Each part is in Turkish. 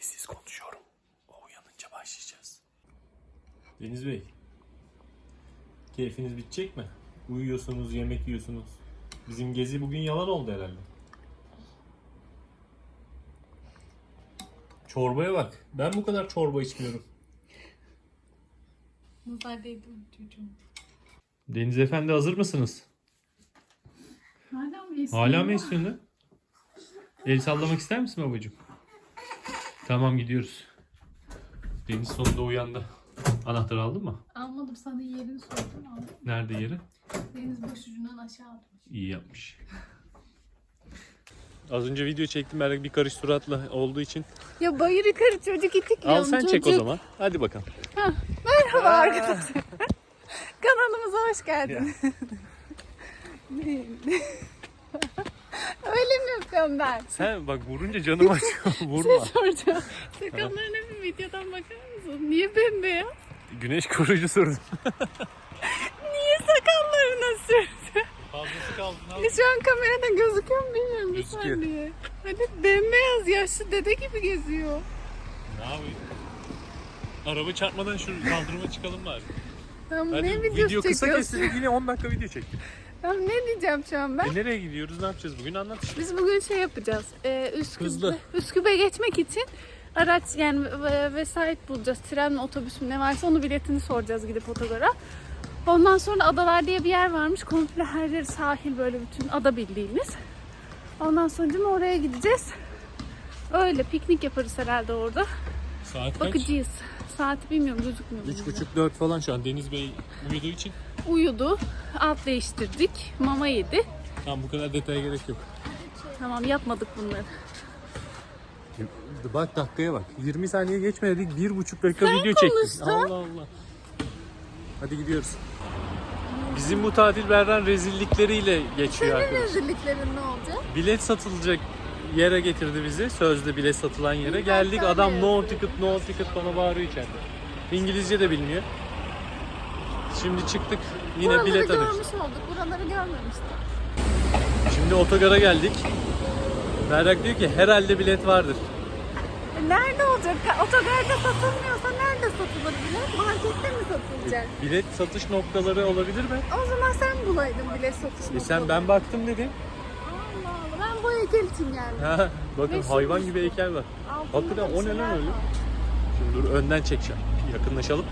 Sessiz konuşuyorum. O uyanınca başlayacağız. Deniz Bey. Keyfiniz bitecek mi? Uyuyorsunuz, yemek yiyorsunuz. Bizim gezi bugün yalan oldu herhalde. Çorbaya bak. Ben bu kadar çorba içmiyorum. Mi çocuğum? Deniz Efendi hazır mısınız? Hala mı istiyorsun? Hala mı istiyorsun? El sallamak ister misin babacığım? Tamam gidiyoruz. Deniz sonunda uyandı. Anahtarı aldın mı? Almadım sana yerini sordum aldım. Nerede yeri? Deniz başucundan aşağı atmış. İyi yapmış. Az önce video çektim ben bir karış suratla olduğu için. Ya bayır yukarı çocuk itikliyorum Al sen çek o zaman. Hadi bakalım. Merhaba arkadaşlar. Kanalımıza hoş geldin. Öyle mi yapıyorum ben? Sen bak vurunca canım acıyor. Bir Vurma. şey soracağım. Sakallarına bir videodan bakar mısın? Niye bembeyaz? Güneş koruyucu sürdüm. Niye sakallarına sürdü? Fazlası kaldı. Şu an kamerada gözüküyor mu bilmiyorum bir Gözüküyor. saniye. Hani bembeyaz yaşlı dede gibi geziyor. Ne yapayım? Araba çarpmadan şu kaldırıma çıkalım bari. Tamam Hadi ne videosu video kısa çekiyorsun? kestik yine 10 dakika video çektik. Tamam ne diyeceğim şu an ben? E nereye gidiyoruz ne yapacağız bugün anlat işte. Biz bugün şey yapacağız. Ee, Üsküp'e, Hızlı. Üsküp'e geçmek için araç yani ve- vesait bulacağız. Tren mi otobüs mü ne varsa onu biletini soracağız gidip otogara. Ondan sonra Adalar diye bir yer varmış. Komple her yer sahil böyle bütün ada bildiğimiz. Ondan sonra oraya gideceğiz. Öyle piknik yaparız herhalde orada. Saat kaç? Bakacağız. Saati bilmiyorum gözükmüyor. mu? 3.30-4 falan şu an Deniz Bey uyuduğu için. Uyudu. Alt değiştirdik. Mama yedi. Tamam bu kadar detaya gerek yok. Tamam yapmadık bunları. Bak dakikaya bak. 20 saniye geçmedik. 1,5 dakika video çektik. konuştun. Allah Allah. Hadi gidiyoruz. Bizim bu tatil Berran rezillikleriyle geçiyor Senin arkadaşlar. rezilliklerin ne olacak? Bilet satılacak yere getirdi bizi. Sözde bilet satılan yere. Geldik adam no ticket no ticket bana bağırıyor içeride. İngilizce de bilmiyor. Şimdi çıktık yine Buraları bilet alıyoruz. görmüş olduk. Buraları görmemiştik. Şimdi otogara geldik. Berrak diyor ki herhalde bilet vardır. E nerede olacak? Otogarda satılmıyorsa nerede satılır bilet? Markette mi satılacak? Bilet satış noktaları olabilir mi? O zaman sen bulaydın bilet satış E sen ben baktım dedin. Allah Allah. Ben bu heykel için geldim. Ha, Bakın Meşhur hayvan bir gibi heykel var. Altında Hakikaten bir o ne şeyler lan öyle? var. Şimdi dur önden çekeceğim. Yakınlaşalım.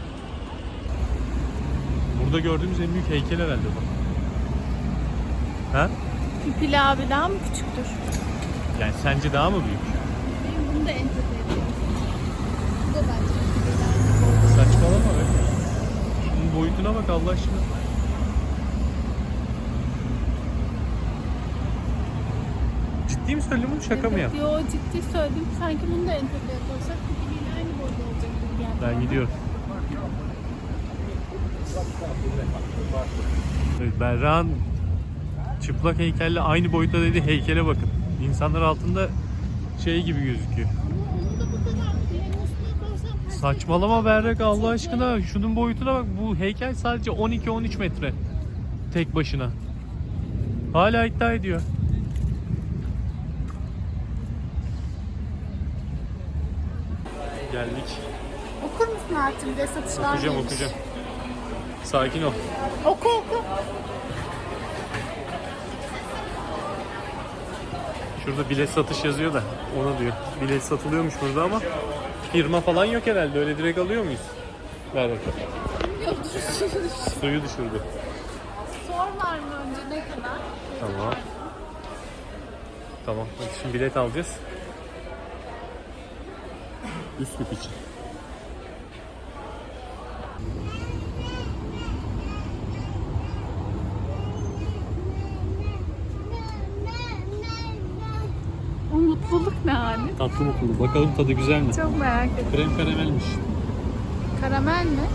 Burada gördüğümüz en büyük heykel herhalde bu. Ha? Pipili abi daha mı küçüktür? Yani sence daha mı büyük? Benim bunu da en Bu da bence. Saçmalama be. Şunun boyutuna bak Allah aşkına. Ciddi mi söylüyorsun şaka mı ya? Yo ciddi söyledim. Sanki bunu da entegre yapılsak pipiliyle aynı boyda olacak gibi geldi. Ben bana. gidiyorum. Evet, Berra'nın çıplak heykelle aynı boyutta dediği heykele bakın. İnsanlar altında şey gibi gözüküyor. Saçmalama Berrak Allah aşkına. Şunun boyutuna bak. Bu heykel sadece 12-13 metre. Tek başına. Hala iddia ediyor. Geldik. Okur musun artık bir de satışlar Okuyacağım neymiş? okuyacağım. Sakin ol. Oku oku. Şurada bilet satış yazıyor da ona diyor. Bilet satılıyormuş burada ama firma falan yok herhalde. Öyle direkt alıyor muyuz? Ver bakalım. Yok. Suyu düşürdü. Sorlar mı önce ne kadar? Tamam. Tamam. Hadi şimdi bilet alacağız. Üsküp için. O mutluluk ne hali? Tatlı mutlu. Bakalım tadı güzel mi? Çok merak ettim. Krem karamelmiş. Karamel mi?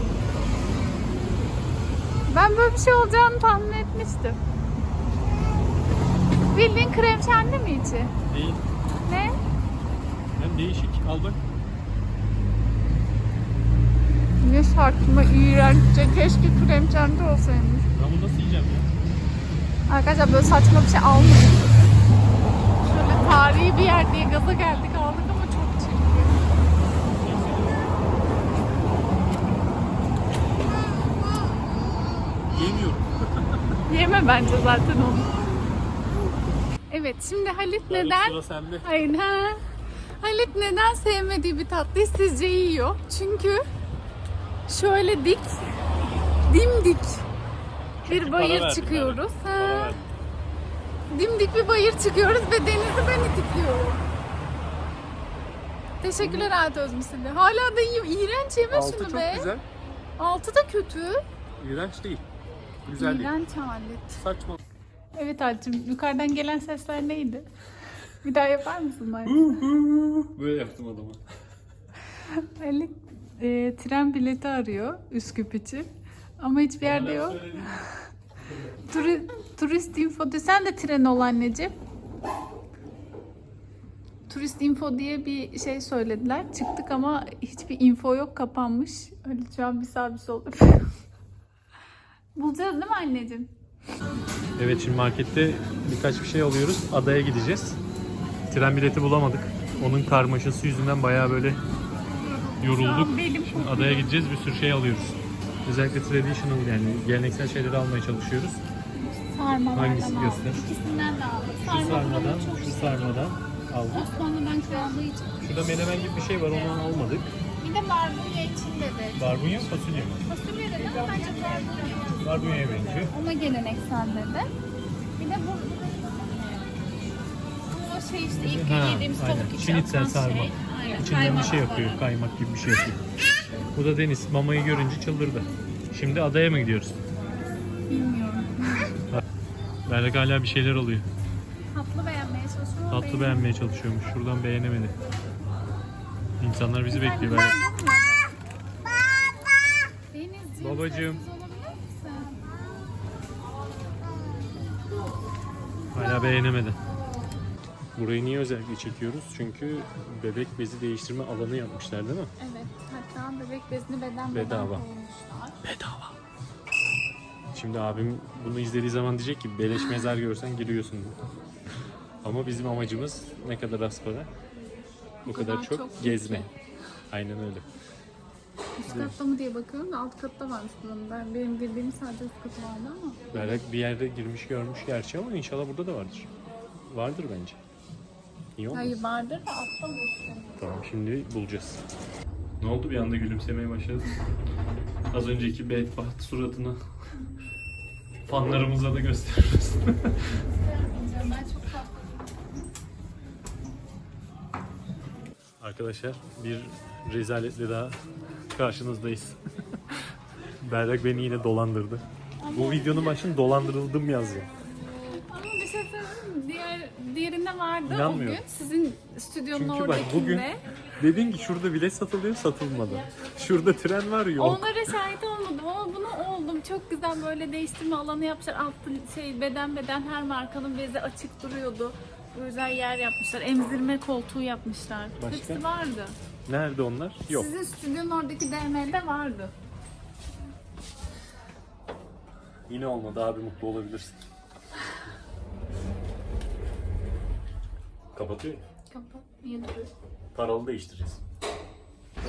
Ben böyle bir şey olacağını tahmin etmiştim. Bildiğin krem şanti mi içi? Değil. Ne? Hem değişik. Al bak. Ne saçma, iğrenççe. Keşke krem şanti olsaymış. Ben bunu nasıl yiyeceğim ya? Arkadaşlar böyle saçma bir şey almayın. Şöyle tarihi bir yer diye gaza geldik aldık ama çok çirkin. Var bence zaten onun. Evet şimdi Halit neden Sıra sende. Hayır ha. Halit neden sevmediği bir tatlıyı sizce yiyor? Çünkü şöyle dik, dimdik bir bayır verdim çıkıyoruz. Para Ha. verdim. Dimdik bir bayır çıkıyoruz ve denizi ben itikliyorum. Teşekkürler Halit Özmüsülü. Hala da yiyor. İğrenç yeme Altı şunu çok be. güzel. Altı da kötü. İğrenç değil. Güzel değil. İğrenç. Saçma. Evet Halit'cim yukarıdan gelen sesler neydi? Bir daha yapar mısın bana? Böyle yaptım adamı. Ali e, tren bileti arıyor Üsküp için. Ama hiçbir yerde yok. Turi, turist info de sen de tren ol anneciğim. Turist info diye bir şey söylediler. Çıktık ama hiçbir info yok kapanmış. Ali şu an bir sağ bir sol. Bulacağız değil mi anneciğim? Evet şimdi markette birkaç bir şey alıyoruz. Adaya gideceğiz. Tren bileti bulamadık. Onun karmaşası yüzünden bayağı böyle yorulduk. Şimdi adaya gideceğiz bir sürü şey alıyoruz. Özellikle traditional yani geleneksel şeyleri almaya çalışıyoruz. Sarmalardan Hangisi aldım. göster? İkisinden de aldım. Şu Sarma sarmadan, buranın çok şu sarmadan aldık. Osmanlı'dan krallığı için. Şurada menemen gibi bir şey var onu almadık. Bir de barbunya için dedi. Barbunya mı fasulye mi? Fasulye dedi ama bence barbunya. Barbunya'ya benziyor. Ona geleneksel dedi. Bir de bu bu şey işte ilk gün yediğimiz tavuk içi Şinitsel atılan sarma. şey. Aynen. İçinden bir Kaymak şey yapıyor, kaymak gibi bir şey yapıyor. Bu da Deniz. Mamayı görünce çıldırdı. Şimdi adaya mı gidiyoruz? Bilmiyorum. Berrak hala bir şeyler alıyor. Tatlı beğenmeye çalışıyorum. ama Tatlı beğenmeye çalışıyormuş. Şuradan beğenemedi. İnsanlar bizi bekliyor mi? Denizciğim, Babacığım. sessiz olabilir misin? Hala beğenemedi. Burayı niye özellikle çekiyoruz? Çünkü bebek bezi değiştirme alanı yapmışlar değil mi? Evet. Hatta bebek bezini beden beden Bedava. koymuşlar. Bedava. Şimdi abim bunu izlediği zaman diyecek ki beleş mezar görsen giriyorsun. Ama bizim amacımız ne kadar az para o kadar, çok, çok gezme. Aynen öyle. Üst katta mı diye bakıyorum da alt katta varmış bunun. Ben, benim girdiğim sadece üst katı vardı ama. Berrak bir yerde girmiş görmüş gerçi ama inşallah burada da vardır. Vardır bence. İyi olmaz. Hayır vardır da altta bulsun. Tamam şimdi bulacağız. Ne oldu bir anda gülümsemeye başladın? Az önceki bedbaht suratını fanlarımıza da gösteririz. Ben çok tatlı. Arkadaşlar bir rezaletle daha karşınızdayız. Berrak beni yine dolandırdı. Bu videonun başında dolandırıldım yazıyor. Ama bir şey söyleyeyim? Diğer, diğerinde vardı İnanmıyorum. o gün. Sizin stüdyonun Çünkü bak oradakinde. bugün dedin ki şurada bilet satılıyor satılmadı. Şurada tren var yok. Onlara şahit olmadım ama buna oldum. Çok güzel böyle değiştirme alanı yapmışlar. Altta şey beden beden her markanın bezi açık duruyordu. Özel yer yapmışlar. Emzirme koltuğu yapmışlar. Başka? Hepsi vardı. Nerede onlar? Yok. Sizin stüdyonun oradaki DM'de vardı. Yine olmadı abi mutlu olabilirsin. Kapatıyor. Kapat. Niye? Paralı değiştireceğiz.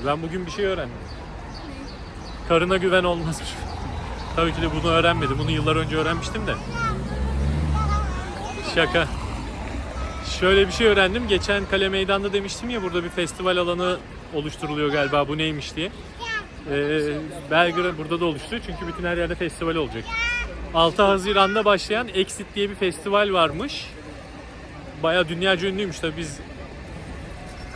Ben bugün bir şey öğrendim. Karına güven olmazmış. Tabii ki de bunu öğrenmedim. Bunu yıllar önce öğrenmiştim de. Şaka. Şöyle bir şey öğrendim. Geçen Kale Meydan'da demiştim ya burada bir festival alanı oluşturuluyor galiba. Bu neymiş diye. Ee, Belgrad burada da oluşturuyor çünkü bütün her yerde festival olacak. 6 Haziran'da başlayan Exit diye bir festival varmış. Baya dünyaca ünlüymüş tabii biz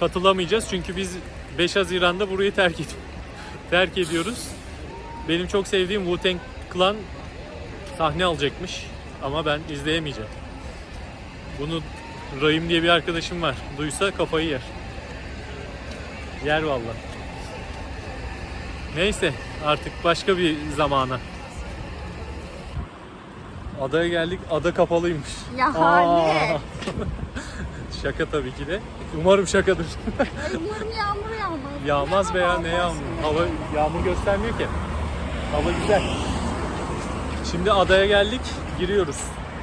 katılamayacağız çünkü biz 5 Haziran'da burayı terk ed terk ediyoruz. Benim çok sevdiğim Wu-Tang Clan sahne alacakmış ama ben izleyemeyeceğim. Bunu Rahim diye bir arkadaşım var. Duysa kafayı yer. Yer valla. Neyse artık başka bir zamana. Adaya geldik. Ada kapalıymış. Ya Aa. Şaka tabii ki de. Umarım şakadır. Umarım yağmur yağmaz. Yağmaz veya ne yağmur? Hava yağmur göstermiyor ki. Hava güzel. Şimdi adaya geldik. Giriyoruz.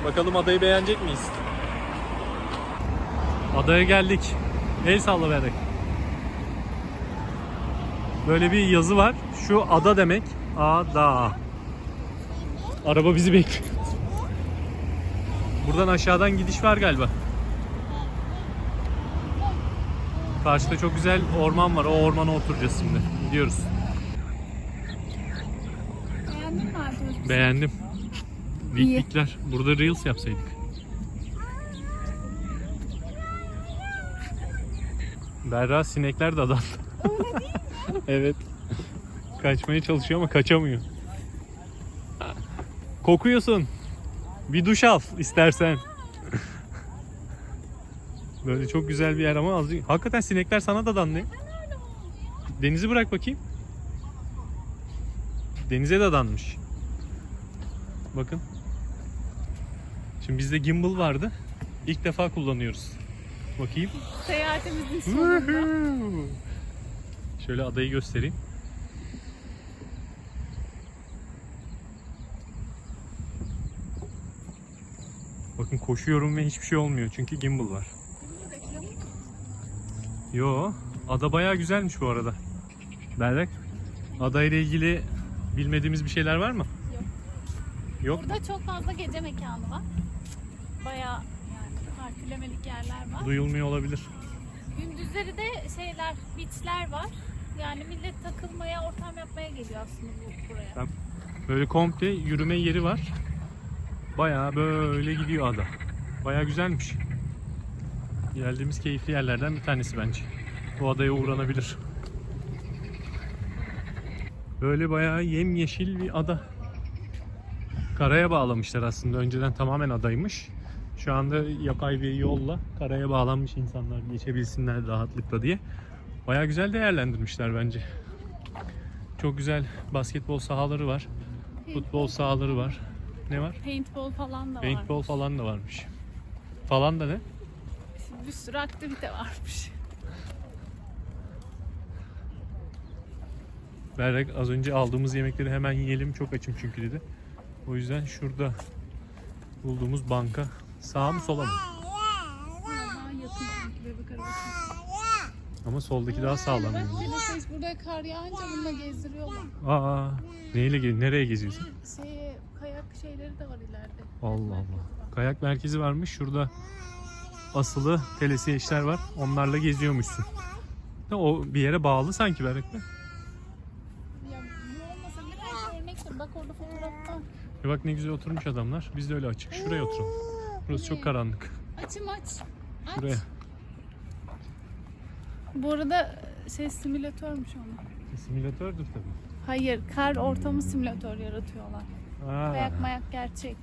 Bakalım adayı beğenecek miyiz? Adaya geldik. El salla. Böyle bir yazı var. Şu ada demek. Ada. Araba bizi bekliyor. Buradan aşağıdan gidiş var galiba. Karşıda çok güzel orman var. O ormana oturacağız şimdi. Gidiyoruz. Beğendin mi? Beğendim. İyi. Viklikler. Burada Reels yapsaydık. Berra sinekler de adam. evet. Kaçmaya çalışıyor ama kaçamıyor. Kokuyorsun. Bir duş al istersen. Böyle çok güzel bir yer ama az... Hakikaten sinekler sana da danlıyor. Denizi bırak bakayım. Denize de danmış. Bakın. Şimdi bizde gimbal vardı. İlk defa kullanıyoruz. Bakayım. Seyahatimizin sonunda. Şöyle adayı göstereyim. Bakın koşuyorum ve hiçbir şey olmuyor çünkü gimbal var. Yo, ada bayağı güzelmiş bu arada. Berrak, adayla ilgili bilmediğimiz bir şeyler var mı? Yok. Burada çok fazla gece mekanı var. Bayağı partilemelik yerler var. Duyulmuyor olabilir. Gündüzleri de şeyler, beachler var. Yani millet takılmaya, ortam yapmaya geliyor aslında bu, buraya. Ben- Böyle komple yürüme yeri var. Bayağı böyle gidiyor ada. Bayağı güzelmiş. Geldiğimiz keyifli yerlerden bir tanesi bence. Bu adaya uğranabilir. Böyle bayağı yemyeşil bir ada. Karaya bağlamışlar aslında. Önceden tamamen adaymış. Şu anda yapay bir yolla karaya bağlanmış insanlar geçebilsinler rahatlıkla diye. Bayağı güzel değerlendirmişler bence. Çok güzel basketbol sahaları var. Futbol sahaları var. Ne var? Paintball falan da var. Paintball falan da varmış. Falan da ne? Bir sürü aktivite varmış. Berrak az önce aldığımız yemekleri hemen yiyelim çok açım çünkü dedi. O yüzden şurada bulduğumuz banka sağ mı sola mı? Ama soldaki daha sağlam. Yani. Teleseç burada kar yağınca bununla gezdiriyorlar. Aa, neyle ge- nereye geziyorsun? Şey, kayak şeyleri de var ileride. Allah Allah. Kayak merkezi varmış. Şurada asılı telesiyeçler var. Onlarla geziyormuşsun. De O bir yere bağlı sanki Berrak Bey. Ya olmasa bir. Bak orada fotoğrafta. E bak ne güzel oturmuş adamlar. Biz de öyle açık. Şuraya oturalım. Burası çok karanlık. Açım aç. Aç. Şuraya. Bu arada şey simülatörmüş onu. Simülatördür tabii. Hayır, kar ortamı simülatör yaratıyorlar. Aa, Kayak mayak gerçek.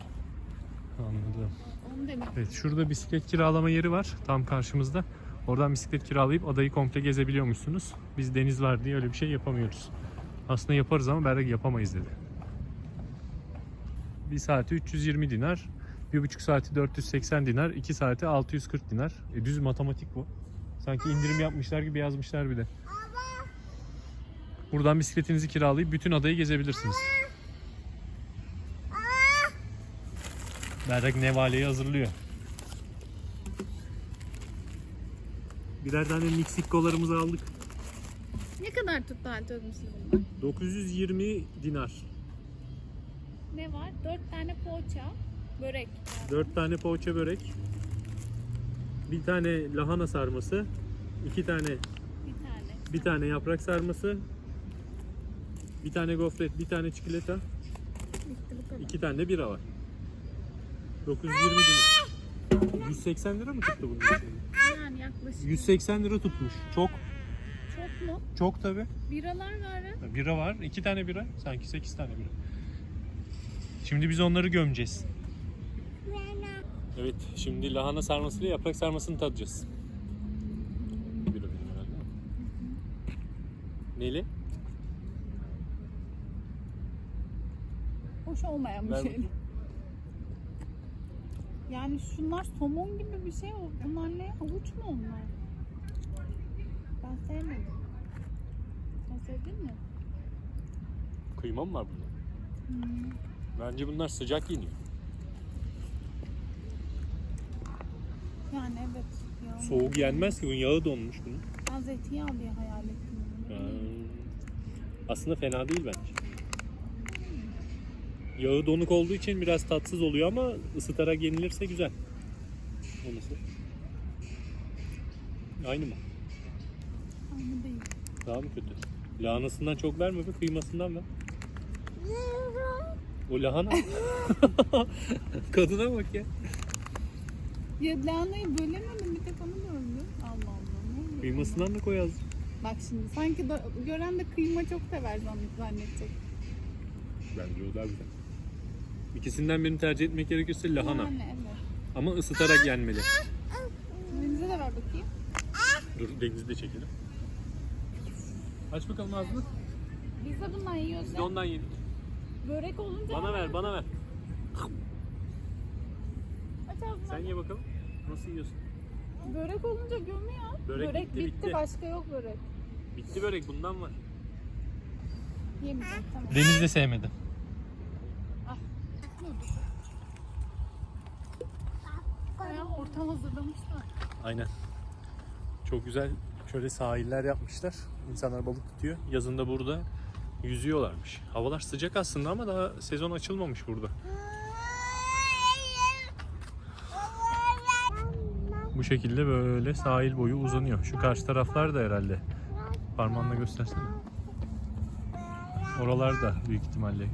anladım. Onu demek. Evet şurada bisiklet kiralama yeri var tam karşımızda. Oradan bisiklet kiralayıp adayı komple gezebiliyormuşsunuz. Biz deniz var diye öyle bir şey yapamıyoruz. Aslında yaparız ama Berrak yapamayız dedi. Bir saati 320 dinar, bir buçuk saati 480 dinar, iki saati 640 dinar. E, düz matematik bu. Sanki indirim yapmışlar gibi yazmışlar bir de. Buradan bisikletinizi kiralayıp bütün adayı gezebilirsiniz. Berrak nevaleyi hazırlıyor. Birer tane Meksikolarımızı aldık. Ne kadar tuttu alternatifi bunlar? 920 dinar. Ne var? Dört tane poğaça, börek. 4 tane poğaça börek. Bir tane lahana sarması. iki tane Bir tane. bir tane yaprak sarması. Bir tane gofret, bir tane çikolata, iki tane de bira var. 920 dinar. 180 lira mı tuttu bunun için? Yani yaklaşık. 180 lira tutmuş. Çok. Çok mu? Çok tabi. Biralar var ha? Bira var. iki tane bira. Sanki 8 tane bira. Şimdi biz onları gömeceğiz. Evet, şimdi lahana sarmasıyla yaprak sarmasını tadacağız. Bira benim herhalde. Neli? Hoş olmayan bir Ver şey. Yani şunlar somon gibi bir şey. Bunlar ne? Havuç mu onlar? Ben sevmedim. Sen sevdin mi? Kıyma mı var bunda? Bence bunlar sıcak yeniyor. Yani evet. Ya. Soğuk yenmez ki bunun yağı donmuş bunun. Ben zeytinyağı diye hayal ettim. bunu. Aslında fena değil bence. Yağı donuk olduğu için biraz tatsız oluyor ama ısıtarak yenilirse güzel. O nasıl? Aynı mı? Aynı değil. Daha mı kötü? Lahanasından çok verme be kıymasından ver. O lahana. Kadına bak ya. Ya lahanayı bölemedim bir tek onu böldüm. Allah Allah. ne? Kıymasından da koy az. Bak şimdi sanki da, gören de kıyma çok sever zannet- zannedecek. Bence o daha güzel. İkisinden birini tercih etmek gerekirse lahana. Yani evet. Ama ısıtarak yenmeli. Denize de ver bakayım. Dur denizi de çekelim. Aç bakalım ağzını. Biz de bundan yiyoruz Biz ya. de ondan yedik. Börek olunca Bana ver, bana ver. Aç ağzını. Sen ye bakalım. Nasıl yiyorsun? Börek olunca gömüyor. Börek bitti, bitti, bitti. başka yok börek. Bitti börek bundan var. Yemeyeceğim tamam. Deniz de sevmedi. Bayağı ortam hazırlamışlar. Aynen. Çok güzel şöyle sahiller yapmışlar. İnsanlar balık tutuyor. Yazında burada yüzüyorlarmış. Havalar sıcak aslında ama daha sezon açılmamış burada. Bu şekilde böyle sahil boyu uzanıyor. Şu karşı taraflar da herhalde. Parmağınla göstersene. Oralar da büyük ihtimalle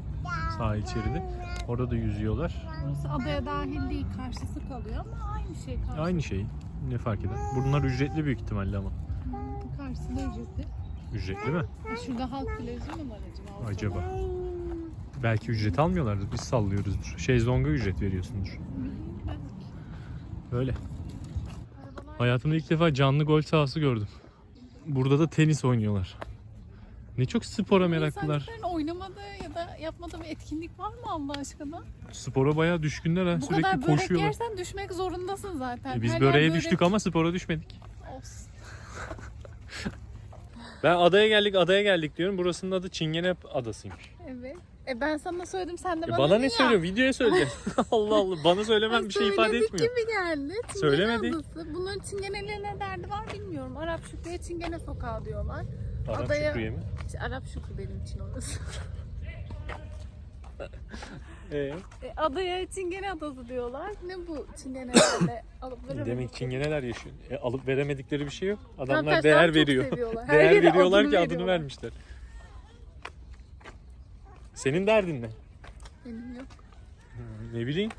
sahil şeridi. Orada da yüzüyorlar. Burası adaya dahil değil, karşısı kalıyor ama aynı şey karşı. Aynı şey. Ne fark eder? Bunlar ücretli büyük ihtimalle ama. Karşısı da ücretli. Ücretli mi? Şurada halk plajı mı var acaba? Acaba? Belki ücret almıyorlardır. Biz sallıyoruzdur. Şezlonga ücret veriyorsundur. Böyle. Hayatımda ilk defa canlı gol sahası gördüm. Burada da tenis oynuyorlar. Ne çok spora meraklılar. İnsanların oynamadığı ya da yapmadığı bir etkinlik var mı Allah aşkına? Spora bayağı düşkünler ha. Bu Sürekli kadar börek koşuyorlar. yersen düşmek zorundasın zaten. E biz Her böreğe börek düştük ama spora düşmedik. olsun. Ben adaya geldik, adaya geldik diyorum. Burasının adı Çingene Adası'ymış. Evet. E ben sana söyledim sen de E bana, bana ne söylüyorsun? Videoya söyleyeceksin. Allah Allah. Bana söylemem bir şey ifade Söyledik etmiyor. gibi geldi. Çingene Söylemedik. Adası. Bunların çingenelerine derdi var bilmiyorum. Arap Şükrü'ye çingene sokağı diyorlar. Arap Adaya- Şükrü'ye mi? İşte Arap Şükrü benim için orası. Ee, E, adaya çingene adası diyorlar. Ne bu çingenelerle alıp veremedik. demek çingeneler yaşıyor. E, alıp veremedikleri bir şey yok. Adamlar Arkadaşlar değer çok veriyor. seviyorlar. Her Değer yere veriyorlar adını ki adını veriyorlar. vermişler. Senin derdin ne? Benim yok. Ne bileyim.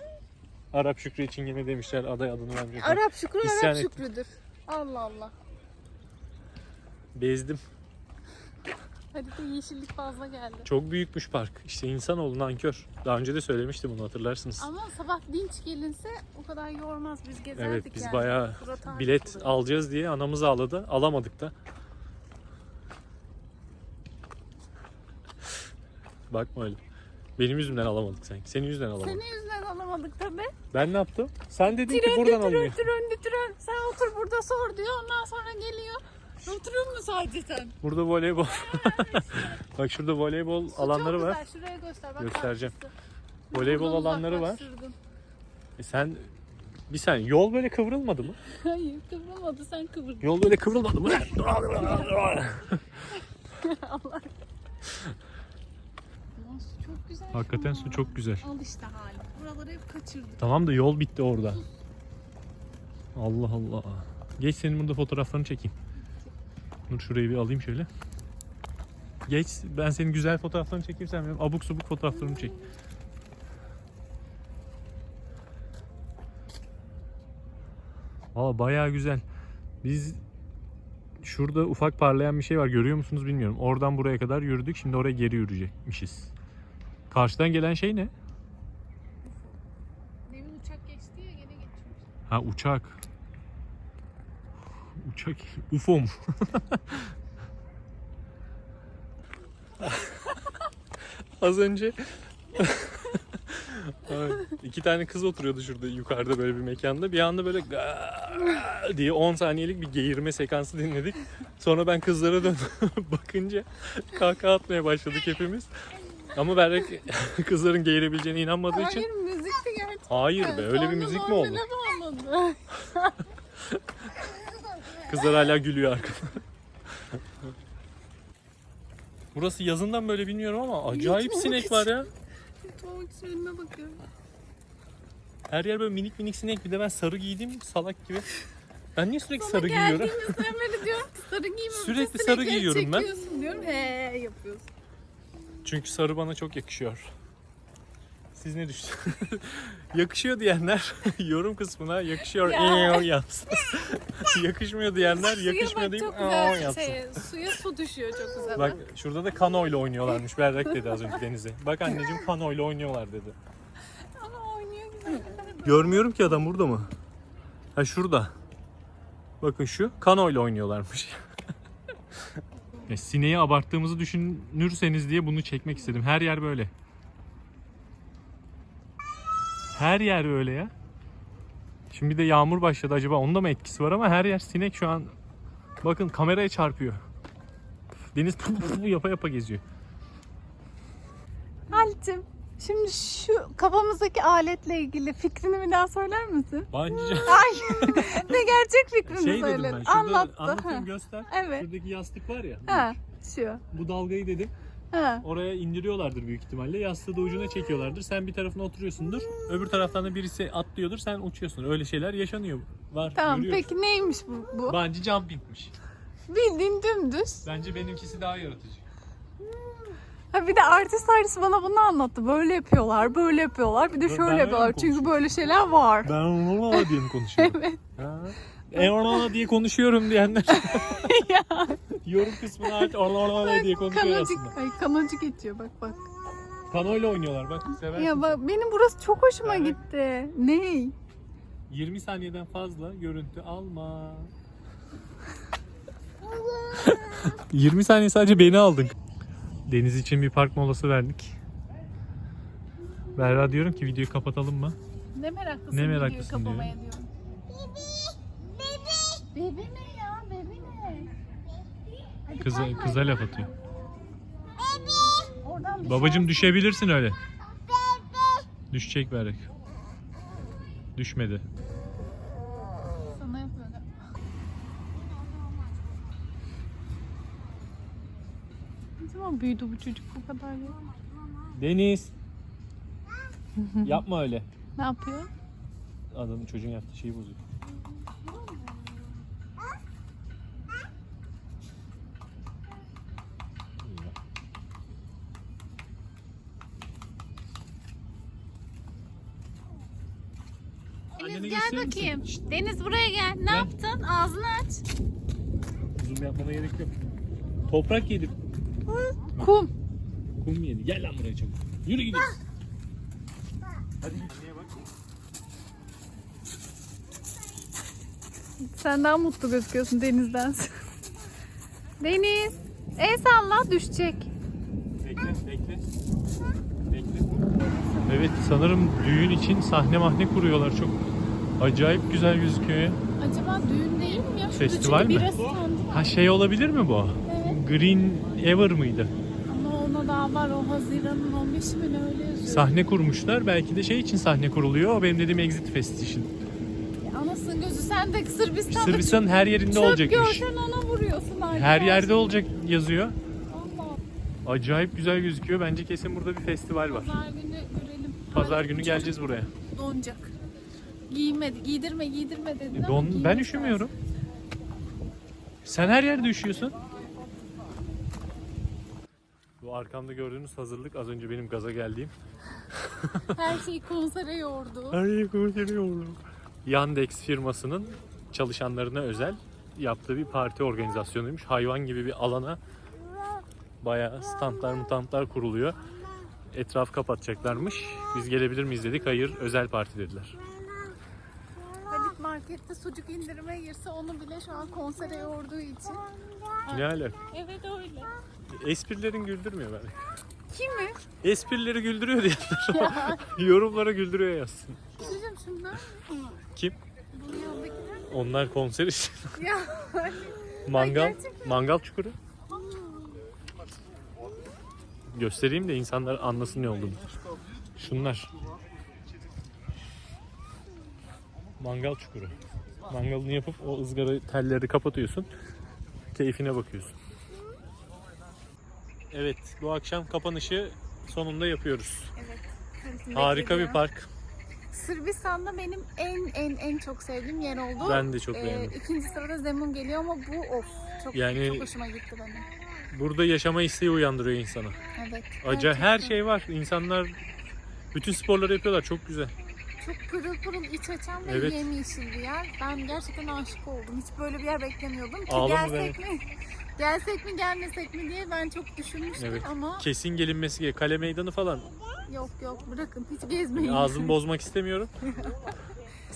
Arap Şükrü Çingene demişler aday adını vermiş. Arap Şükrü İsyan Arap ettim. Şükrü'dür. Allah Allah. Bezdim. Hadi de yeşillik fazla geldi. Çok büyükmüş park. İşte insanoğlu nankör. Daha önce de söylemiştim bunu hatırlarsınız. Ama sabah dinç gelinse o kadar yormaz. Biz gezerdik Evet biz yani. bayağı bilet alacağız diye anamız ağladı. Alamadık da. Bakma öyle. Benim yüzümden alamadık sanki. Senin yüzünden alamadık. Senin yüzünden alamadık tabi. Ben ne yaptım? Sen dedin ki buradan alınıyor. tren tren. Sen otur burada sor diyor. Ondan sonra geliyor. Oturuyor mu sadece sen? Burada voleybol. Bak şurada voleybol alanları Çok var. Güzel. Şuraya göster. Bak Göstereceğim. karşısı. Voleybol Buradan alanları var. E sen bir saniye yol böyle kıvrılmadı mı? Hayır kıvrılmadı sen kıvırdın. Yol böyle kıvrılmadı mı? Allah. Ulan su çok güzel. şu Hakikaten su çok güzel. Al işte hali. Buraları hep kaçırdık. Tamam da yol bitti orada. Allah Allah. Geç senin burada fotoğraflarını çekeyim. Dur şurayı bir alayım şöyle. Geç ben senin güzel fotoğraflarını çekeyim sen benim abuk subuk fotoğraflarımı çek. Valla bayağı güzel. Biz şurada ufak parlayan bir şey var görüyor musunuz bilmiyorum. Oradan buraya kadar yürüdük. Şimdi oraya geri yürüyecekmişiz. Karşıdan gelen şey ne? Demin uçak geçti ya gene geçiyoruz. Ha uçak. Uçak. UFO mu? Az önce iki tane kız oturuyordu şurada yukarıda böyle bir mekanda. Bir anda böyle "Gaa!" diye 10 saniyelik bir geğirme sekansı dinledik. Sonra ben kızlara döndüm. Bakınca kahkaha atmaya başladık hepimiz. Ama Berrak kızların geğirebileceğine inanmadığı için Hayır müzikti gerçekten. Hayır be öyle bir müzik mi oldu? Kızlar hala gülüyor arkada. Burası yazından böyle bilmiyorum ama acayip Yutmamak sinek var ya. Tutmamak için önüme bakıyorum. Her yer böyle minik minik sinek. Bir de ben sarı giydim salak gibi. Ben niye sürekli Sana sarı giyiyorum? geldiğimizden beri diyorum ki sarı giyme. Sürekli sarı giyiyorum ben. çekiyorsun diyorum. He yapıyorsun. Çünkü sarı bana çok yakışıyor. Siz ne düşünüyorsunuz? yakışıyor diyenler yorum kısmına yakışıyor Ya. eee yazsın. Yakışmıyor diyenler yakışmıyor deyip güzel. yazsın. Şey, suya su düşüyor çok güzel. Bak şurada da kano ile oynuyorlarmış. Berrak dedi az önce Deniz'e. Bak anneciğim kano ile oynuyorlar dedi. Ama oynuyor güzel. Görmüyorum ki adam burada mı? Ha şurada. Bakın şu kano ile oynuyorlarmış. Ya sineği abarttığımızı düşünürseniz diye bunu çekmek istedim. Her yer böyle. Her yer öyle ya. Şimdi bir de yağmur başladı acaba onda mı etkisi var ama her yer sinek şu an. Bakın kameraya çarpıyor. Deniz yapa yapa geziyor. Halit'im şimdi şu kafamızdaki aletle ilgili fikrini bir daha söyler misin? Bence Ay ne gerçek fikrini şey dedim söyle. ben. Şurada Anlattı. anlatayım Ha. göster. Evet. Şuradaki yastık var ya. Ha, şu. Bu dalgayı dedim. Ha. Oraya indiriyorlardır büyük ihtimalle. Yastığı da ucuna çekiyorlardır. Sen bir tarafına oturuyorsundur. Öbür taraftan da birisi atlıyordur. Sen uçuyorsun. Öyle şeyler yaşanıyor. Var. Tamam görüyoruz. peki neymiş bu? bu? Bungee jumpingmiş. Bildiğin dümdüz. Bence benimkisi daha yaratıcı. Ha bir de artist artist bana bunu anlattı. Böyle yapıyorlar, böyle yapıyorlar. Bir de Ben- şöyle ben öyle yapıyorlar. mi Çünkü böyle şeyler var. Ben ona diye mi konuşuyorum? Evet. Ha. E ona diye konuşuyorum diyenler. ya. Yorum kısmını aç. Ona diye konuşuyor Kanacık, aslında. ay kanacık geçiyor bak bak. Kanoyla oynuyorlar bak. Seversin. Ya bak benim burası çok hoşuma Evet. gitti. Ney? 20 saniyeden fazla görüntü alma. 20 saniye sadece beni aldın. Deniz için bir park molası verdik. Berra diyorum ki videoyu kapatalım mı? Ne meraklısın Ne videoyu meraklısın kapamaya diyorum. Bebe. Bebe ne ya? Bebe ne? Hadi Kıza, kalkma. kıza laf atıyor. Oradan düşer. Babacım düşebilirsin öyle. Düşecek Berrak. Düşmedi. Sana yapıyor galiba. Büyüdü bu çocuk bu kadar ya? Deniz. Yapma öyle. Ne yapıyor? Adamın çocuğun yaptığı şeyi bozuyor. Deniz gel misin? bakayım. Şşt, Deniz buraya gel. Ne Gel. yaptın? Ağzını aç. Zoom yapmana gerek yok. Toprak yedim. Kum. Kum yedi. Gel lan buraya çabuk. Yürü gidiyoruz. Hadi git. Anneye bak. Sen daha mutlu gözüküyorsun denizden. Deniz. El salla düşecek. Bekle, bekle. Bekle. Evet, sanırım düğün için sahne mahne kuruyorlar. Çok acayip güzel gözüküyor. Acaba düğün değil mi ya? Festival mi? bira standı var. Ha şey olabilir mi bu? Evet. Green Ever mıydı? Ama ona daha var. O Haziran'ın 15'i mi ne öyle yazıyor. Sahne kurmuşlar. Belki de şey için sahne kuruluyor. O benim dediğim Exit Fest için. Anasının gözü sen de Sırbistan'da Sırbistan'ın her yerinde çöp olacakmış. görsen ona vuruyorsun. Her arkadaş. yerde olacak yazıyor. Allah. Acayip güzel gözüküyor. Bence kesin burada bir festival var. Pazar günü görelim. Pazar günü çocuk geleceğiz buraya. Donacak. Giymedi, giydirme, giydirme dedin ama Don, ben üşümüyorum. Sen her yerde üşüyorsun. Bu arkamda gördüğünüz hazırlık az önce benim gaza geldiğim. Her şeyi konsere yordu. Ay konuşuyorum. Yandex firmasının çalışanlarına özel yaptığı bir parti organizasyonuymuş. Hayvan gibi bir alana bayağı standlar mutantlar kuruluyor. Etraf kapatacaklarmış. Biz gelebilir miyiz dedik. Hayır özel parti dediler. Halit markette sucuk indirime girse onu bile şu an konsere yorduğu için. Ne alaka? Evet öyle. Esprilerin güldürmüyor beni. Kimi? Esprileri güldürüyor diyenler yorumlara güldürüyor yazsın. Çocuğum şunlar. Kim? Bu yoldakiler. Onlar konser için. Ya Mangal, gerçekten. mangal çukuru. Göstereyim de insanlar anlasın ne olduğunu. Şunlar. Mangal çukuru. Mangalını yapıp o ızgara telleri kapatıyorsun. Keyfine bakıyorsun. Evet, bu akşam kapanışı sonunda yapıyoruz. Evet. Harika bir park. Sırbistan'da benim en en en çok sevdiğim yer oldu. Ben de çok Ee, beğendim. İkinci sırada Zemun geliyor ama bu of çok, Yani- çok hoşuma gitti benim. Burada yaşama isteği uyandırıyor insana. Evet. Acı her gerçekten. şey var. İnsanlar bütün sporları yapıyorlar. Çok güzel. Çok pırıl pırıl iç açan ve Evet. yemyeşil bir yer. Ben gerçekten aşık oldum. Hiç böyle bir yer beklemiyordum. Ki Ağlı mı gelsek mi? Gelsek mi gelmesek mi diye ben çok düşünmüştüm Evet. ama Kesin gelinmesi gerekiyor. Kale meydanı falan. yok yok bırakın hiç gezmeyin. Ağzımı bozmak istemiyorum.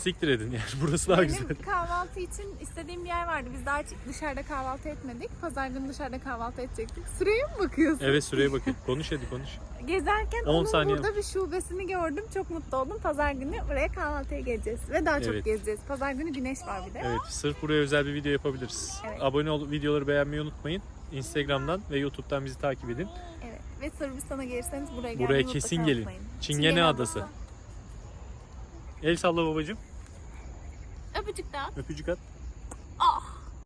Siktir edin yani. Burası daha Benim güzel. kahvaltı için istediğim bir yer vardı. Biz daha dışarıda kahvaltı etmedik. Pazar günü dışarıda kahvaltı edecektik. Sıraya mı bakıyorsun? Evet süreye bakın. Konuş hadi konuş. Gezerken 10 onun saniye. burada bir şubesini gördüm. Çok mutlu oldum. Pazar günü buraya kahvaltıya geleceğiz. Ve daha çok Evet. gezeceğiz. Pazar günü güneş var bir de. Evet sırf buraya özel bir video yapabiliriz. Evet. Abone olup videoları beğenmeyi unutmayın. Instagram'dan ve YouTube'dan bizi takip edin. Evet. Ve Sırbistan'a gelirseniz buraya Buraya gelmeyi kesin mutlaka gelin. unutmayın. Çingene Adası. El salla babacığım. Öpücük daha. Öpücük at. Ah.